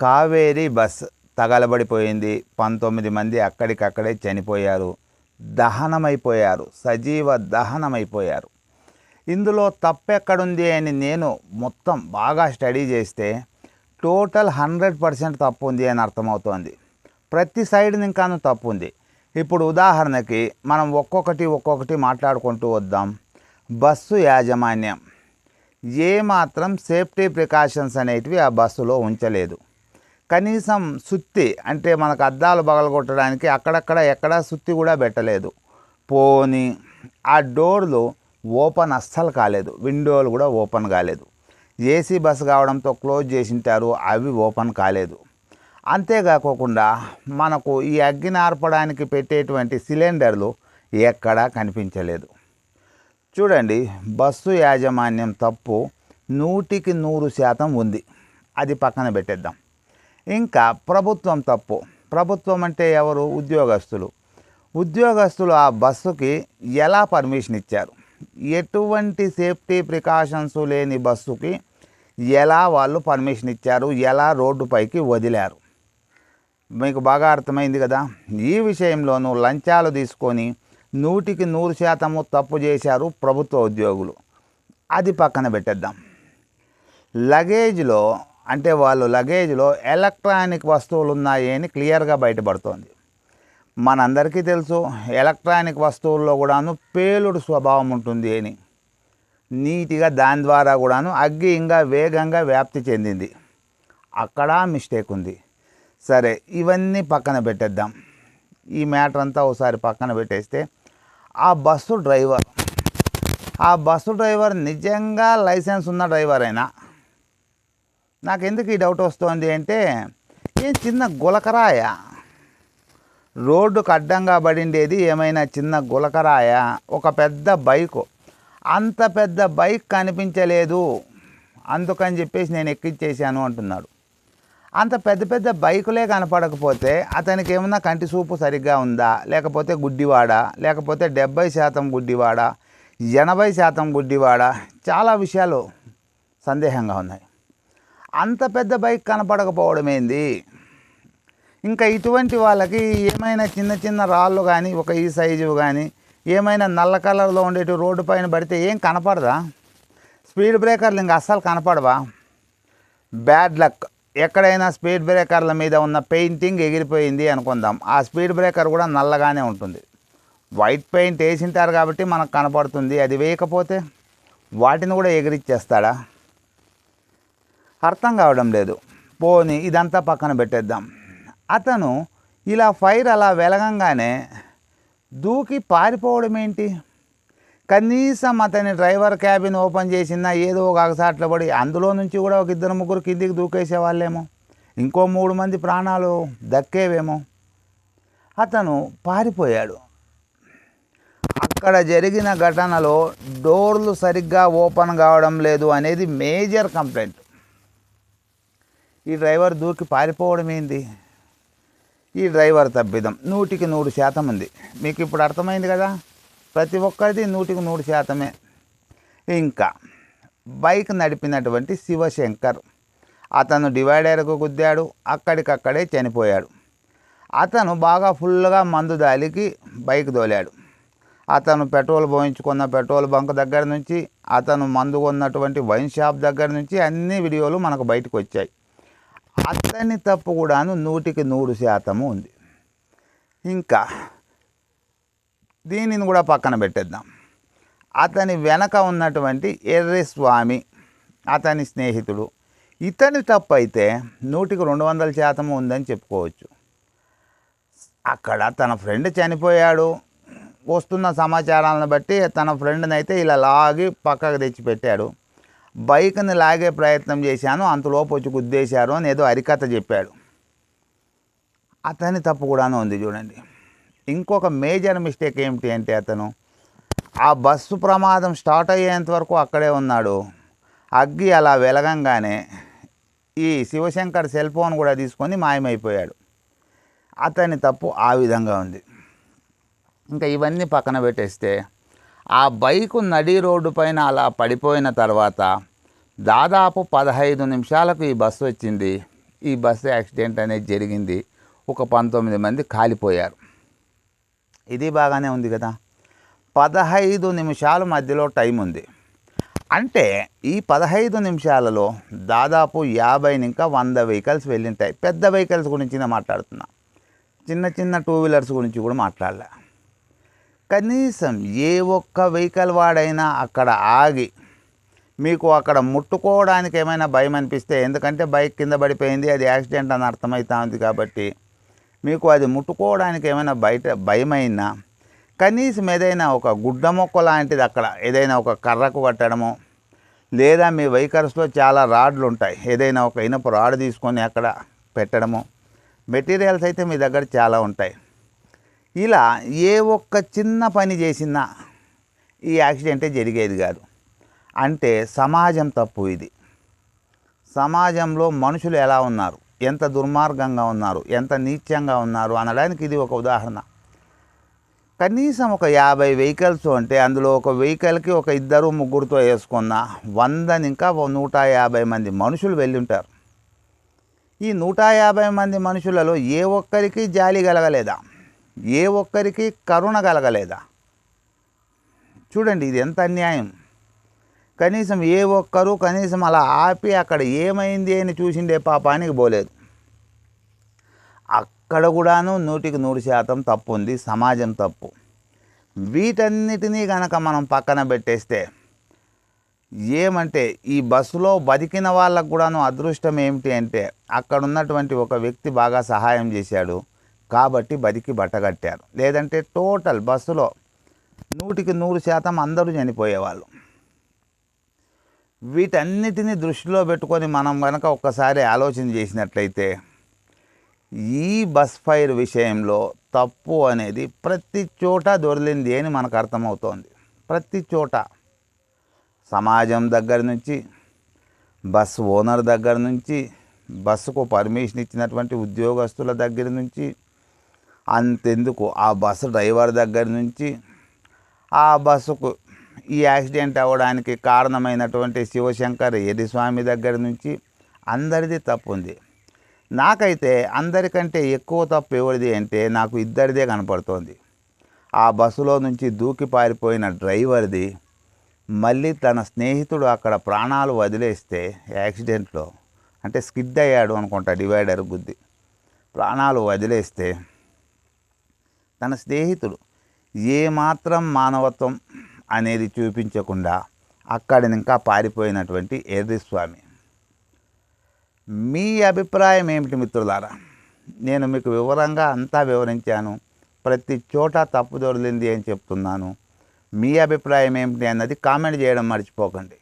Kaveri bus తగలబడిపోయింది. పంతొమ్మిది మంది అక్కడికక్కడే చనిపోయారు. దహనమైపోయారు. సజీవ దహనమైపోయారు. ఇందులో తప్పెక్కడుంది అని నేను మొత్తం బాగా స్టడీ చేస్తే టోటల్ హండ్రెడ్ పర్సెంట్ తప్పు ఉంది అని అర్థమవుతోంది. ప్రతి సైడ్ ఇంకాను తప్పు ఉంది ఇప్పుడు ఉదాహరణకి మనం ఒక్కొక్కటి ఒక్కొక్కటి మాట్లాడుకుంటూ వద్దాం. బస్సు యాజమాన్యం. ఏ మాత్రం సేఫ్టీ ప్రికాషన్స్ అనేటివి ఆ బస్సులో ఉంచలేదు. కనీసం సుత్తి అంటే మనకు అద్దాలు పగలగొట్టడానికి అక్కడక్కడ ఎక్కడా సుత్తి కూడా పెట్టలేదు. పోని ఆ డోర్లు ఓపెన్ అస్సలు కాలేదు. విండోలు కూడా ఓపెన్ కాలేదు. ఏసీ బస్సు కావడంతో క్లోజ్ చేసింటారు అవి ఓపెన్ కాలేదు. అంతేకాకోకుండా మనకు ఈ అగ్గిని ఆర్పడానికి పెట్టేటువంటి సిలిండర్లు ఎక్కడా కనిపించలేదు. చూడండి బస్సు యాజమాన్యం తప్పు నూటికి నూరు శాతం ఉంది. అది పక్కన పెట్టేద్దాం. ఇంకా ప్రభుత్వం తప్పు. ప్రభుత్వం అంటే ఎవరు? ఉద్యోగస్తులు. ఉద్యోగస్తులు ఆ బస్సుకి ఎలా పర్మిషన్ ఇచ్చారు? ఎటువంటి సేఫ్టీ ప్రికాషన్స్ లేని బస్సుకి ఎలా వాళ్ళు పర్మిషన్ ఇచ్చారు? ఎలా రోడ్డుపైకి వదిలారు? మీకు బాగా అర్థమైంది కదా? ఈ విషయంలోనూ లంచాలు తీసుకొని నూటికి నూరు శాతము తప్పు చేశారు ప్రభుత్వ ఉద్యోగులు. అది పక్కన పెట్టేద్దాం. లగేజ్లో అంటే వాళ్ళు లగేజ్లో ఎలక్ట్రానిక్ వస్తువులు ఉన్నాయి అని క్లియర్గా బయటపడుతోంది. మనందరికీ తెలుసు ఎలక్ట్రానిక్ వస్తువుల్లో కూడాను పేలుడు స్వభావం ఉంటుంది అని. నీట్గా దాని ద్వారా కూడాను అగ్గి ఇంకా వేగంగా వ్యాప్తి చెందింది. అక్కడ మిస్టేక్ ఉంది. సరే ఇవన్నీ పక్కన పెట్టేద్దాం. ఈ మ్యాటర్ అంతా ఒకసారి పక్కన పెట్టేస్తే ఆ బస్సు డ్రైవర్ ఆ బస్సు డ్రైవర్ నిజంగా లైసెన్స్ ఉన్న డ్రైవర్ అయినా నాకు ఎందుకు ఈ డౌట్ వస్తుంది అంటే ఏం చిన్న గులకరాయ? రోడ్డుకు అడ్డంగా పడిండేది ఏమైనా చిన్న గులకరాయ? ఒక పెద్ద బైకు. అంత పెద్ద బైక్ కనిపించలేదు. అందుకని చెప్పేసి నేను ఎక్కించేసాను అంటున్నాడు. అంత పెద్ద పెద్ద బైకులే కనపడకపోతే అతనికి ఏమన్నా కంటి చూపు సరిగ్గా ఉందా? లేకపోతే గుడ్డివాడా? లేకపోతే డెబ్బై శాతం గుడ్డివాడా? ఎనభై శాతం గుడ్డివాడా? చాలా విషయాలు సందేహంగా ఉన్నాయి. అంత పెద్ద బైక్ కనపడకపోవడం ఏంది ఇంకా ఇటువంటి వాళ్ళకి ఏమైనా చిన్న చిన్న రాళ్ళు కానీ ఒక ఈ సైజు కానీ ఏమైనా నల్ల కలర్లో ఉండేటి రోడ్డు పైన పడితే ఏం కనపడదా? స్పీడ్ బ్రేకర్లు ఇంకా అస్సలు కనపడవా? Bad luck. ఎక్కడైనా స్పీడ్ బ్రేకర్ల మీద ఉన్న పెయింటింగ్ ఎగిరిపోయింది అనుకుందాం. ఆ స్పీడ్ బ్రేకర్ కూడా నల్లగానే ఉంటుంది. వైట్ పెయింట్ వేసింటారు కాబట్టి మనకు కనపడుతుంది. అది వేయకపోతే వాటిని కూడా ఎగిరిచ్చేస్తాడా? అర్థం కావడం లేదు. పోని ఇదంతా పక్కన పెట్టేద్దాం. అతను ఇలా ఫైర్ అలా వెలగంగానే దూకి పారిపోవడం ఏంటి? కనీసం అతని డ్రైవర్ క్యాబిన్ ఓపెన్ చేసినా ఏదో ఒక అగసాట్ల పడి అందులో నుంచి కూడా ఒక ఇద్దరు ముగ్గురు కిందికి దూకేసే వాళ్ళేమో. ఇంకో మూడు మంది ప్రాణాలు దక్కేవేమో. అతను పారిపోయాడు. అక్కడ జరిగిన ఘటనలో డోర్లు సరిగ్గా ఓపెన్ కావడం లేదు అనేది మేజర్ కంప్లైంట్. ఈ డ్రైవర్ దూకి పారిపోవడం ఏంది? ఈ డ్రైవర్ తప్పిదం నూటికి నూరు శాతం ఉంది. మీకు ఇప్పుడు అర్థమైంది కదా? ప్రతి ఒక్కరిది నూటికి నూరు శాతమే. ఇంకా బైక్ నడిపినటువంటి శివశంకర్. అతను డివైడర్కు గుద్దాడు. అక్కడికక్కడే చనిపోయాడు. అతను బాగా ఫుల్గా మందు దాలికి బైక్ దోలాడు. అతను పెట్రోల్ పోయించుకున్న పెట్రోల్ బంక్ దగ్గర నుంచి అతను మందు కొన్నటువంటి వైన్ షాప్ దగ్గర నుంచి అన్ని వీడియోలు మనకు బయటకు వచ్చాయి. అతని తప్పు కూడాను నూటికి నూరు శాతము ఉంది. ఇంకా దీనిని కూడా పక్కన పెట్టేద్దాం. అతని వెనక ఉన్నటువంటి ఎర్రి స్వామి అతని స్నేహితుడు ఇతని తప్పు అయితే నూటికి రెండు వందల శాతము ఉందని చెప్పుకోవచ్చు. అక్కడ తన ఫ్రెండ్ చనిపోయాడు. వస్తున్న సమాచారాలను బట్టి తన ఫ్రెండ్ని అయితే ఇలా లాగి పక్కకు తెచ్చిపెట్టాడు. బైక్ని లాగే ప్రయత్నం చేశాను అంతలోపు వచ్చి గుద్దేశారు అని ఏదో అరికథ చెప్పాడు. అతని తప్పు కూడాను ఉంది చూడండి. ఇంకొక మేజర్ మిస్టేక్ ఏమిటి అంటే అతను ఆ బస్సు ప్రమాదం స్టార్ట్ అయ్యేంత వరకు అక్కడే ఉన్నాడు. అగ్గి అలా వెలగంగానే ఈ శివశంకర్ సెల్ ఫోన్ కూడా తీసుకొని మాయమైపోయాడు. అతని తప్పు ఆ విధంగా ఉంది. ఇంకా ఇవన్నీ పక్కన పెట్టేస్తే ఆ బైకు నడి రోడ్డు పైన అలా పడిపోయిన తర్వాత దాదాపు పదహైదు నిమిషాలకు ఈ బస్సు వచ్చింది. ఈ బస్సు యాక్సిడెంట్ అనేది జరిగింది. ఒక పంతొమ్మిది మంది కాలిపోయారు. ఇది బాగానే ఉంది కదా. పదహైదు నిమిషాల మధ్యలో టైం ఉంది. అంటే ఈ పదహైదు నిమిషాలలో దాదాపు యాభై ఇంకా వంద వెహికల్స్ వెళ్ళింటాయి. పెద్ద వెహికల్స్ గురించి నేను మాట్లాడుతున్నా. చిన్న చిన్న టూ వీలర్స్ గురించి కూడా మాట్లాడలే. కనీసం ఏ ఒక్క వెహికల్ వాడైనా అక్కడ ఆగి మీకు అక్కడ ముట్టుకోవడానికి ఏమైనా భయం అనిపిస్తే ఎందుకంటే బైక్ కింద పడిపోయింది అది యాక్సిడెంట్ అని అర్థమవుతా ఉంది కాబట్టి మీకు అది ముట్టుకోవడానికి ఏమైనా బయట భయమైనా కనీసం ఏదైనా ఒక గుడ్డ మొక్క లాంటిది అక్కడ ఏదైనా ఒక కర్రకు కట్టడము లేదా మీ వెహికల్స్లో చాలా రాడ్లు ఉంటాయి ఏదైనా ఒక ఇనుప రాడ్ తీసుకొని అక్కడ పెట్టడము మెటీరియల్స్ అయితే మీ దగ్గర చాలా ఉంటాయి. ఇలా ఏ ఒక్క చిన్న పని చేసినా ఈ యాక్సిడెంటే జరిగేది కాదు. అంటే సమాజం తప్పు ఇది. సమాజంలో మనుషులు ఎలా ఉన్నారు? ఎంత దుర్మార్గంగా ఉన్నారు? ఎంత నీచంగా ఉన్నారు? అనడానికి ఇది ఒక ఉదాహరణ. కనీసం ఒక యాభై వెహికల్స్ అంటే అందులో ఒక వెహికల్కి ఒక ఇద్దరు ముగ్గురుతో వేసుకున్న వందని ఇంకా నూట యాభై మంది మనుషులు వెళ్ళి ఉంటారు. ఈ నూట యాభై మంది మనుషులలో ఏ ఒక్కరికి జాలి కలగలేదా? ఏ ఒక్కరికి కరుణ కలగలేదా? చూడండి ఇది ఎంత అన్యాయం. కనీసం ఏ ఒక్కరు కనీసం అలా ఆపి అక్కడ ఏమైంది అని చూసిండే పాపానికి పోలేదు. అక్కడ కూడాను నూటికి నూరు శాతం తప్పు ఉంది సమాజం తప్పు. వీటన్నిటినీ కనుక మనం పక్కన పెట్టేస్తే ఏమంటే ఈ బస్సులో బతికిన వాళ్ళకు కూడాను అదృష్టం ఏమిటి అంటే అక్కడ ఉన్నటువంటి ఒక వ్యక్తి బాగా సహాయం చేశాడు. కాబట్టి బతికి బట్టగట్టారు. లేదంటే టోటల్ బస్సులో నూటికి నూరు శాతం అందరూ చనిపోయేవాళ్ళు. వీటన్నిటిని దృష్టిలో పెట్టుకొని మనం కనుక ఒక్కసారి ఆలోచన చేసినట్లయితే ఈ బస్ ఫైర్ విషయంలో తప్పు అనేది ప్రతి చోట దొరిలింది అని మనకు అర్థమవుతోంది. ప్రతి చోట. సమాజం దగ్గర నుంచి బస్ ఓనర్ దగ్గర నుంచి బస్సుకు పర్మిషన్ ఇచ్చినటువంటి ఉద్యోగస్తుల దగ్గర నుంచి అంతెందుకు. ఆ బస్సు డ్రైవర్ దగ్గర నుంచి ఆ బస్సుకు ఈ యాక్సిడెంట్ అవ్వడానికి కారణమైనటువంటి శివశంకర్ యదిస్వామి దగ్గర నుంచి అందరిది తప్పు ఉంది నాకైతే అందరికంటే ఎక్కువ తప్పు ఎవరిది అంటే నాకు ఇద్దరిదే కనపడుతోంది. ఆ బస్సులో నుంచి దూకి పారిపోయిన డ్రైవర్ది మళ్ళీ తన స్నేహితుడు అక్కడ ప్రాణాలు వదిలేస్తే యాక్సిడెంట్లో అంటే స్కిడ్ అయ్యాడు అనుకుంటా డివైడర్ గుద్ది. ప్రాణాలు వదిలేస్తే తన స్నేహితుడు. ఏమాత్రం మానవత్వం అనేది చూపించకుండా అక్కడి ఇంకా పారిపోయినటువంటి ఎర్రిస్వామి. మీ అభిప్రాయం ఏమిటి మిత్రులారా? నేను మీకు వివరంగా అంతా వివరించాను. ప్రతి చోట తప్పు దొరికింది అని చెప్తున్నాను. మీ అభిప్రాయం ఏమిటి అన్నది కామెంట్ చేయడం మర్చిపోకండి.